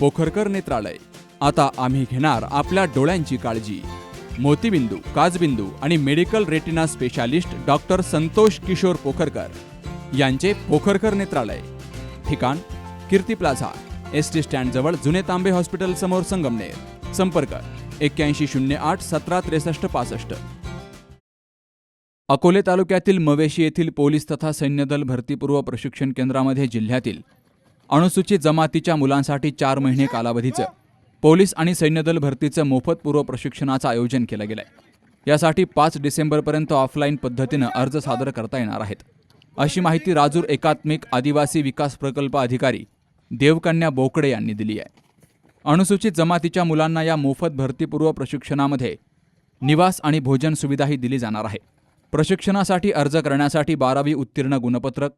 पोखरकर नेत्रालय. आता आम्ही घेणार आपल्या डोळ्यांची काळजी. मोतीबिंदू काजबिंदू आणि medical retina specialist doctor Santosh Kishor Pokharkar यांचे पोखरकर नेत्रालय. ठिकाण कीर्ती प्लाझा एस टी स्टँडजवळ जुने तांबे हॉस्पिटल समोर संगमनेर. संपर्क एक्क्याऐंशी शून्य आठ सतरा त्रेसष्ट पासष्ट. अकोले तालुक्यातील मवेशी येथील पोलीस तथा सैन्यदल भरतीपूर्व प्रशिक्षण केंद्रामध्ये जिल्ह्यातील अनुसूचित जमातीच्या मुलांसाठी चार महिने कालावधीचं. पोलीस आणि सैन्यदल भरतीचं मोफत पूर्व प्रशिक्षणाचं आयोजन केलं गेलंय. यासाठी पाच डिसेंबरपर्यंत ऑफलाईन पद्धतीनं अर्ज सादर करता येणार आहेत. अशी माहिती राजूर एकात्मिक आदिवासी विकास प्रकल्प अधिकारी देवकन्या बोकडे यांनी दिली आहे. अनुसूचित जमातीच्या मुलांना या मोफत भरतीपूर्व प्रशिक्षणामध्ये निवास आणि भोजन सुविधाही दिली जाणार आहे. प्रशिक्षणासाठी अर्ज करण्यासाठी बारावी उत्तीर्ण गुणपत्रक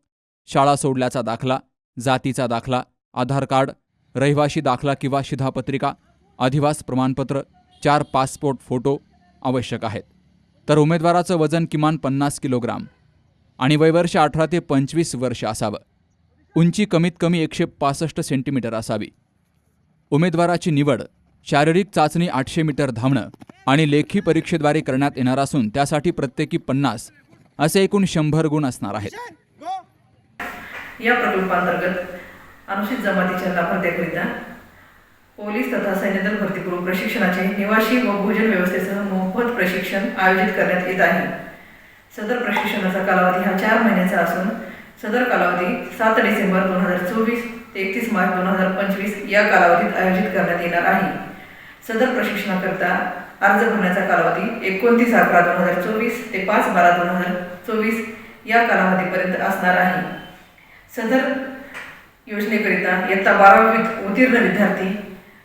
शाळा सोडल्याचा दाखला जातीचा दाखला आधार कार्ड रहिवाशी दाखला किंवा शिधापत्रिका अधिवास प्रमाणपत्र चार पासपोर्ट फोटो आवश्यक आहेत. तर उमेदवाराचं वजन किमान पन्नास किलोग्राम आणि वयवर्ष अठरा ते पंचवीस वर्ष असावं. उंची कमीत कमी एकशे पासष्ट सेंटीमीटर असावी. उमेदवाराची निवड शारीरिक चाचणी आठशे मीटर धावणं आणि लेखी परीक्षेद्वारे करण्यात येणार असून त्यासाठी प्रत्येकी पन्नास असे एकूण शंभर गुण असणार आहेत. या प्रकल्पांतर्गत अनुसूचित जमातीच्या लाभार्थ्याकरिता पोलीस तथा सैन्यदल भरतीपूर्व प्रशिक्षणाचे निवासी व भोजन व्यवस्थेसह मोफत प्रशिक्षण आयोजित करण्यात येत आहे. सदर प्रशिक्षणाचा कालावधी हा चार महिन्याचा असून सदर कालावधी सात डिसेंबर दोन हजार चोवीस ते एकतीस मार्च दोन हजार पंचवीस या कालावधीत आयोजित करण्यात येणार आहे. सदर प्रशिक्षणाकरता अर्ज भरण्याचा कालावधी एकोणतीस अकरा दोन हजार चोवीस ते पाच बारा दोन हजार चोवीस या कालावधीपर्यंत असणार आहे. सदर योजनेकरिता इयत्ता बारावीत उत्तीर्ण विद्यार्थी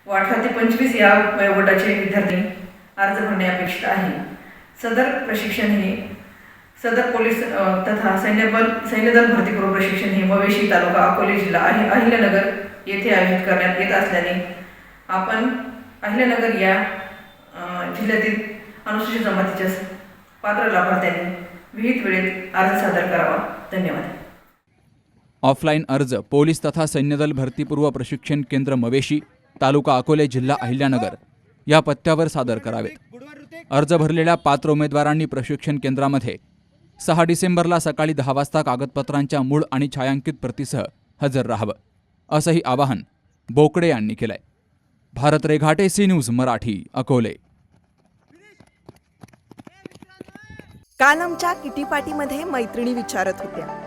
व अठरा ते पंचवीस या वयोगटाचे विद्यार्थी अर्ज भरणे अपेक्षित आहे. सदर प्रशिक्षण हे सदर पोलीस तथा सैन्यबल सैन्यदल भरतीपूर्व प्रशिक्षण हे मवेशी तालुका अकोले जिल्हा आहे. अहिल्यानगर येथे आयोजित करण्यात येत असल्याने आपण अहिल्यानगर या जिल्ह्यातील अनुसूचित जमातीच्या पात्र लाभार्थ्यांनी विहित वेळेत अर्ज सादर करावा. धन्यवाद. ऑफलाईन अर्ज पोलीस तथा सैन्यदल भरतीपूर्व प्रशिक्षण केंद्र मवेशी तालुका अकोले जिल्हा अहिल्यानगर. या पत्त्यावर सादर करावेत. अर्ज भरलेल्या पात्र उमेदवारांनी प्रशिक्षण केंद्रामध्ये सहा डिसेंबरला सकाळी दहा वाजता कागदपत्रांच्या मूळ आणि छायांकित प्रतीसह हजर राहावं असंही आवाहन बोकडे यांनी केलंय. Bharat Reghate C news Marathi Akole. काल आमच्या किटीपाटीमध्ये मैत्रिणी विचारत होत्या.